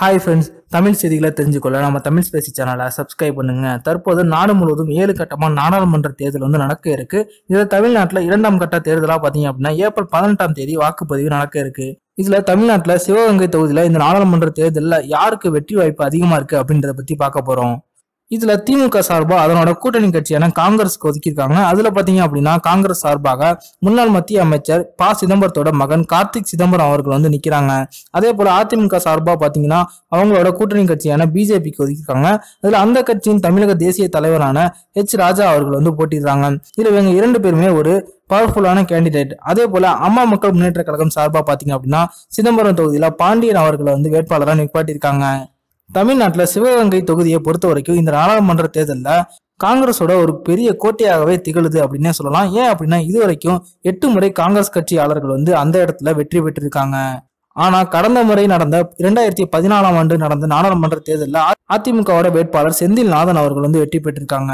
Hi friends Tamil செய்திகளை தெரிஞ்சுக்கொள்ள நம்ம Tamil Spacey சேனலை சப்ஸ்கிரைப் பண்ணுங்க. தற்போது நாடு முழுவதும் ஏழு கட்டமாக நாடாளுமன்ற தேர்தல் வந்து நடக்க இருக்கு. இதில் தமிழ்நாட்டில் இரண்டாம் கட்ட தேர்தலாக பார்த்தீங்க அப்படின்னா ஏப்ரல் பதினெட்டாம் தேதி வாக்குப்பதிவு நடக்க இருக்கு. இதில் தமிழ்நாட்டில் சிவகங்கை தொகுதியில் இந்த நாடாளுமன்ற தேர்தலில் யாருக்கு வெற்றி வாய்ப்பு அதிகமாக இருக்கு அப்படின்றத பற்றி பார்க்க போகிறோம் இதுல திமுக சார்பாக அதனோட கூட்டணி கட்சியான காங்கிரஸ்க்கு ஒதுக்கியிருக்காங்க. அதுல பாத்தீங்க அப்படின்னா காங்கிரஸ் சார்பாக முன்னாள் மத்திய அமைச்சர் ப. சிதம்பரத்தோட மகன் கார்த்திக் சிதம்பரம் அவர்கள் வந்து நிக்கிறாங்க. அதே போல அதிமுக சார்பாக பாத்தீங்கன்னா அவங்களோட கூட்டணி கட்சியான பிஜேபிக்கு ஒதுக்கியிருக்காங்க. அதுல அந்த கட்சியின் தமிழக தேசிய தலைவரான ஹெச் ராஜா அவர்கள் வந்து போட்டிடுறாங்க இதுல இவங்க இரண்டு பேருமே ஒரு பவர்ஃபுல்லான கேண்டிடேட் அதே போல அம்மா மக்கள் முன்னேற்ற கழகம் சார்பாக பாத்தீங்க அப்படின்னா சிதம்பரம் தொகுதியில பாண்டியன் அவர்களை வந்து வேட்பாளராக நிப்பாட்டியிருக்காங்க. தமிழ்நாட்டில் சிவகங்கை தொகுதியை பொறுத்த வரைக்கும் இந்த நாடாளுமன்ற தேர்தலில் காங்கிரஸோட ஒரு பெரிய கோட்டையாகவே திகழுது அப்படின்னே சொல்லலாம். ஏன் அப்படின்னா இது வரைக்கும் எட்டு முறை காங்கிரஸ் கட்சியாளர்கள் வந்து அந்த இடத்துல வெற்றி பெற்றிருக்காங்க. ஆனா கடந்த முறை நடந்த இரண்டாயிரத்தி பதினாலாம் ஆண்டு நடந்த நாடாளுமன்ற தேர்தலில் அதிமுகவோட வேட்பாளர் செந்தில் நாதன் அவர்கள் வந்து வெற்றி பெற்றிருக்காங்க.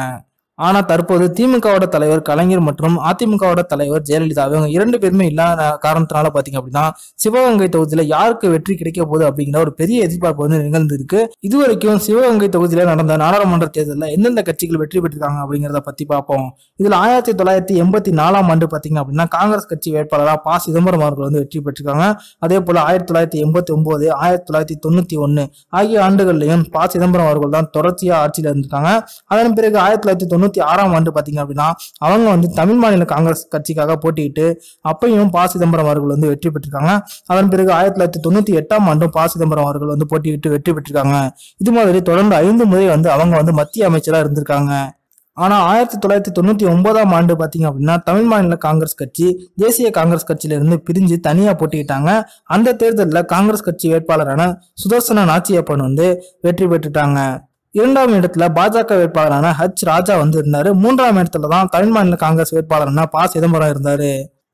ஆனா தற்போது திமுகவோட தலைவர் கலைஞர் மற்றும் அதிமுகவோட தலைவர் ஜெயலலிதா இவங்க இரண்டு பேருமே இல்லாத காரணத்தினால பாத்தீங்க அப்படின்னா சிவகங்கை தொகுதியில யாருக்கு வெற்றி கிடைக்க போகுது அப்படிங்கிற ஒரு பெரிய எதிர்பார்ப்பு வந்து நிகழ்ந்திருக்கு. இதுவரைக்கும் சிவகங்கை தொகுதியில நடந்த நாடாளுமன்ற தேர்தலில் எந்தெந்த கட்சிகள் வெற்றி பெற்றிருக்காங்க அப்படிங்கிறத பத்தி பார்ப்போம். இதுல ஆயிரத்தி தொள்ளாயிரத்தி எண்பத்தி நாலாம் ஆண்டு பாத்தீங்க அப்படின்னா காங்கிரஸ் கட்சி வேட்பாளராக பா. சிதம்பரம் அவர்கள் வந்து வெற்றி பெற்றிருக்காங்க. அதே போல ஆயிரத்தி தொள்ளாயிரத்தி எண்பத்தி ஒன்பது ஆயிரத்தி தொள்ளாயிரத்தி தொண்ணூத்தி ஒன்னு ஆகிய ஆண்டுகள்லையும் பா. சிதம்பரம் அவர்கள் தான் தொடர்ச்சியா ஆட்சியில் இருந்திருக்காங்க. அதன் பிறகு ஆயிரத்தி தொள்ளாயிரத்தி தொண்ணூத்தி ஆறாம் ஆண்டு பாத்தீங்க அப்படின்னா அவங்க வந்து தமிழ் மாநில காங்கிரஸ் கட்சிக்காக போட்டியிட்டு அப்பையும் பா சிதம்பரம் அவர்கள் வந்து வெற்றி பெற்றிருக்காங்க. அதன் பிறகு ஆயிரத்தி தொள்ளாயிரத்தி தொண்ணூத்தி எட்டாம் ஆண்டும் பா சிதம்பரம் அவர்கள் வந்து போட்டியிட்டு வெற்றி பெற்றிருக்காங்க. இது மாதிரி தொடர்ந்து ஐந்து முறை வந்து அவங்க வந்து மத்திய அமைச்சரா இருந்திருக்காங்க. ஆனா ஆயிரத்தி தொள்ளாயிரத்தி தொண்ணூத்தி ஒன்பதாம் ஆண்டு பாத்தீங்க அப்படின்னா தமிழ் மாநில காங்கிரஸ் கட்சி தேசிய காங்கிரஸ் கட்சியில இருந்து பிரிஞ்சு தனியா போட்டிக்கிட்டாங்க அந்த தேர்தலில் காங்கிரஸ் கட்சி வேட்பாளரான சுதர்சன நாச்சியப்பன் வந்து வெற்றி பெற்றுட்டாங்க. இரண்டாம் இடத்துல பாஜக வேட்பாளரான ஹச் ராஜா வந்து இருந்தாரு மூன்றாம் இடத்துல தான் தமிழ் மாநில காங்கிரஸ் வேட்பாளரான ப. சிதம்பரம் இருந்தாரு.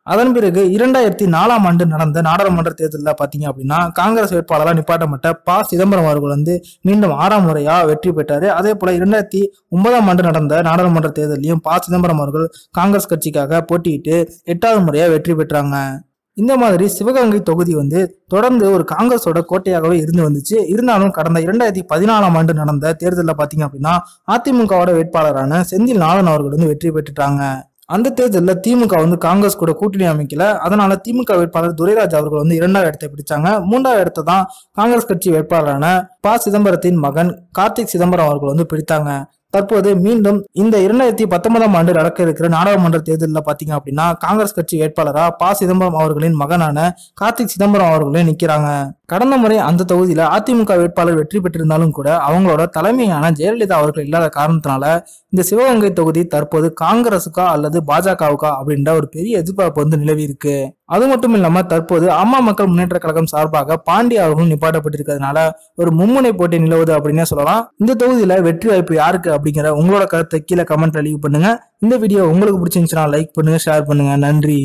அதன் பிறகு இரண்டாயிரத்தி நாலாம் ஆண்டு நடந்த நாடாளுமன்ற தேர்தலில் பார்த்தீங்க அப்படின்னா காங்கிரஸ் வேட்பாளராக நிப்பாட்டப்பட்ட ப. சிதம்பரம் அவர்கள் வந்து மீண்டும் ஆறாம் முறையாக வெற்றி பெற்றார். அதே போல் இரண்டாயிரத்தி ஒன்பதாம் ஆண்டு நடந்த நாடாளுமன்ற தேர்தலையும் ப. சிதம்பரம் அவர்கள் காங்கிரஸ் கட்சிக்காக போட்டியிட்டு எட்டாவது முறையாக வெற்றி பெற்றாங்க. இந்த மாதிரி சிவகங்கை தொகுதி வந்து தொடர்ந்து ஒரு காங்கிரஸோட கோட்டையாகவே இருந்து வந்துச்சு. இருந்தாலும் கடந்த இரண்டாயிரத்தி பதினாலாம் ஆண்டு நடந்த தேர்தலில் பார்த்தீங்க அப்படின்னா அதிமுகவோட வேட்பாளரான செந்தில் நாதன் அவர்கள் வந்து வெற்றி பெற்றுட்டாங்க. அந்த தேர்தலில் திமுக வந்து காங்கிரஸ் கூட கூட்டணி அமைக்கல. அதனால திமுக வேட்பாளர் துரைராஜ் அவர்கள் வந்து இரண்டாவது இடத்தை பிடிச்சாங்க. மூன்றாவது இடத்தை தான் காங்கிரஸ் கட்சி வேட்பாளரான ப சிதம்பரத்தின் மகன் கார்த்திக் சிதம்பரம் அவர்கள் வந்து பிடித்தாங்க. தற்போது மீண்டும் இந்த இரண்டாயிரத்தி பத்தொன்பதாம் ஆண்டு நடக்க இருக்கிற நாடாளுமன்ற தேர்தலில் பார்த்தீங்க அப்படின்னா காங்கிரஸ் கட்சி வேட்பாளராக ப. சிதம்பரம் அவர்களின் மகனான கார்த்திக் சிதம்பரம் அவர்களே நிற்கிறாங்க கடந்த முறை அந்த தொகுதியில் அதிமுக வேட்பாளர் வெற்றி பெற்றிருந்தாலும் கூட அவங்களோட தலைமையான ஜெயலலிதா அவர்கள் இல்லாத காரணத்தினால இந்த சிவகங்கை தொகுதி தற்போது காங்கிரஸுக்கா அல்லது பாஜகவுக்கா அப்படின்ற ஒரு பெரிய எதிர்பார்ப்பு வந்து நிலவி இருக்கு. அது மட்டும் இல்லாம தற்போது அம்மா மக்கள் முன்னேற்ற கழகம் சார்பாக பாண்டிய அவர்களும் நிப்பாட்டப்பட்டிருக்கிறதுனால ஒரு மும்முனை போட்டி நிலவுது அப்படின்னே சொல்லலாம். இந்த தொகுதியில வெற்றி வாய்ப்பு யாருக்கு அப்படிங்கிற உங்களோட கருத்தை கீழே கமெண்ட்ல லீவ் பண்ணுங்க. இந்த வீடியோ உங்களுக்கு பிடிச்சிருந்துச்சுன்னா லைக் பண்ணுங்க ஷேர் பண்ணுங்க. நன்றி.